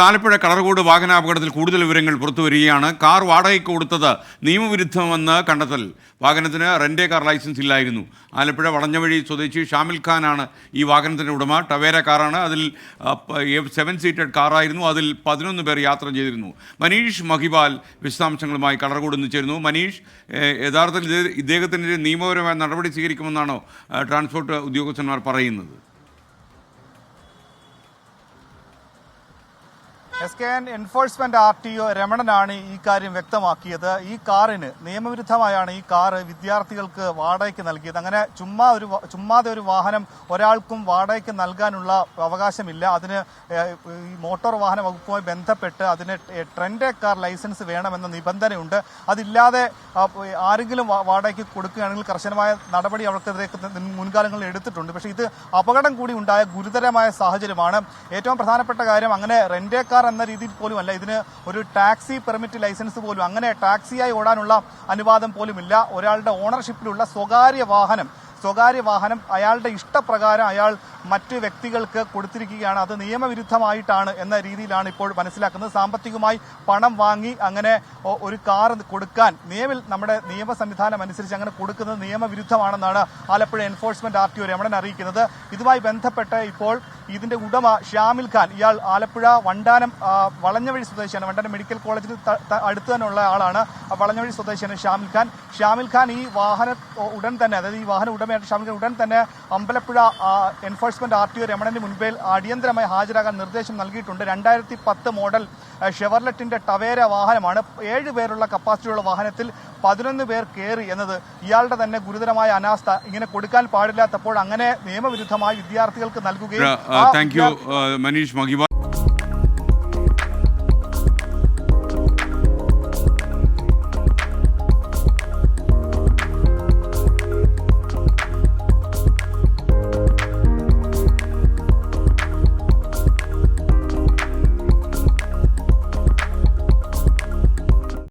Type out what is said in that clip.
ആലപ്പുഴ കളർകോട് വാഹനാപകടത്തിൽ കൂടുതൽ വിവരങ്ങൾ പുറത്തുവരികയാണ് കാർ വാടകയ്ക്ക് കൊടുത്തത് നിയമവിരുദ്ധമെന്ന് കണ്ടെത്തൽ. വാഹനത്തിന് റെന്റേ കാർ ലൈസൻസ് ഇല്ലായിരുന്നു. ആലപ്പുഴ വളഞ്ഞവഴി സ്വദേശി ഷാമിൽ ഖാനാണ് ഈ വാഹനത്തിന്റെ ഉടമ. ടവേര കാറാണ്. അതിൽ സെവൻ സീറ്റഡ് കാറായിരുന്നു. അതിൽ പതിനൊന്ന് പേർ യാത്ര ചെയ്തിരുന്നു. മനീഷ് മഹിബാൽ വിശദാംശങ്ങളുമായി കളർകോട് ചേരുന്നു. മനീഷ് യഥാർത്ഥത്തിൽ ഇദ്ദേഹത്തിന്റെ നിയമപരമായ നടപടി സ്വീകരിക്കുമെന്നാണോ ട്രാൻസ്പോർട്ട് ഉദ്യോഗസ്ഥന്മാർ പറയുന്നത്? S K N enforcement R T O രമണനാണ് ഈ കാര്യം വ്യക്തമാക്കിയത്. ഈ കാറിന് നിയമവിരുദ്ധമായാണ് ഈ കാറ് വിദ്യാർത്ഥികൾക്ക് വാടകയ്ക്ക് നൽകിയത്. അങ്ങനെ ചുമ്മാ ഒരു ചുമ്മാതെ ഒരു വാഹനം ഒരാൾക്കും വാടകയ്ക്ക് നൽകാനുള്ള അവകാശമില്ല. അതിന് ഈ മോട്ടോർ വാഹന വകുപ്പുമായി ബന്ധപ്പെട്ട് അതിന് ട്രെൻഡ് കാർ ലൈസൻസ് വേണമെന്ന നിബന്ധനയുണ്ട്. അതില്ലാതെ ആരെങ്കിലും വാടകയ്ക്ക് കൊടുക്കുകയാണെങ്കിൽ കർശനമായ നടപടി അവർക്കെതിരെ മുൻകാലങ്ങളിൽ എടുത്തിട്ടുണ്ട്. പക്ഷേ ഇത് അപകടം കൂടി ഉണ്ടായ ഗുരുതരമായ സാഹചര്യമാണ്. ഏറ്റവും പ്രധാനപ്പെട്ട കാര്യം അങ്ങനെ റെന്റേ കാർ എന്ന രീതിയിൽ പോലും അല്ല. ഇതിന് ഒരു ടാക്സി പെർമിറ്റ് ലൈസൻസ് പോലും അങ്ങനെ ടാക്സിയായി ഓടാനുള്ള അനുവാദം പോലുമില്ല. ഒരാളുടെ ഓണർഷിപ്പിലുള്ള സ്വകാര്യ വാഹനം സ്വകാര്യ വാഹനം അയാളുടെ ഇഷ്ടപ്രകാരം അയാൾ മറ്റ് വ്യക്തികൾക്ക് കൊടുത്തിരിക്കുകയാണ്. അത് നിയമവിരുദ്ധമായിട്ടാണ് എന്ന രീതിയിലാണ് ഇപ്പോൾ മനസ്സിലാക്കുന്നത്. സാമ്പത്തികമായി പണം വാങ്ങി അങ്ങനെ ഒരു കാർ കൊടുക്കാൻ നിയമത്തിൽ നമ്മുടെ നിയമ സംവിധാനം അനുസരിച്ച് അങ്ങനെ കൊടുക്കുന്നത് നിയമവിരുദ്ധമാണെന്നാണ് Alappuzha enforcement R T O Ramanan അറിയിക്കുന്നത്. ഇതുമായി ബന്ധപ്പെട്ട് ഇപ്പോൾ ഇതിന്റെ ഉടമ ഷാമിൽ ഖാൻ. ഇയാൾ ആലപ്പുഴ വണ്ടാനം വളഞ്ഞവഴി സ്വദേശിയാണ്. വണ്ടാനം മെഡിക്കൽ കോളേജിന് അടുത്ത് തന്നെയുള്ള ആളാണ്. വളഞ്ഞവഴി സ്വദേശിയാണ് ഷാമിൽ ഖാൻ. ഷാമിൽ ഖാൻ ഈ വാഹന ഉടൻ തന്നെ അതായത് ഈ വാഹന ഉടമയായിട്ട് ഷാമിൽ ഖാൻ ഉടൻ തന്നെ Ambalappuzha enforcement R T O Ramanan മുൻപിൽ അടിയന്തരമായി ഹാജരാകാൻ നിർദ്ദേശം നൽകിയിട്ടുണ്ട്. രണ്ടായിരത്തി പത്ത് മോഡൽ ഷെവർലെറ്റിന്റെ ടവേര വാഹനമാണ്. ഏഴ് പേരുള്ള കപ്പാസിറ്റിയുള്ള വാഹനത്തിൽ പതിനൊന്ന് പേർ കയറി എന്നത് ഇയാളുടെ തന്നെ ഗുരുതരമായ അനാസ്ഥ. ഇങ്ങനെ കൊടുക്കാൻ പാടില്ലാത്തപ്പോൾ അങ്ങനെ നിയമവിരുദ്ധമായി വിദ്യാർത്ഥികൾക്ക് നൽകുകയും മനീഷ് മഹിബാൽ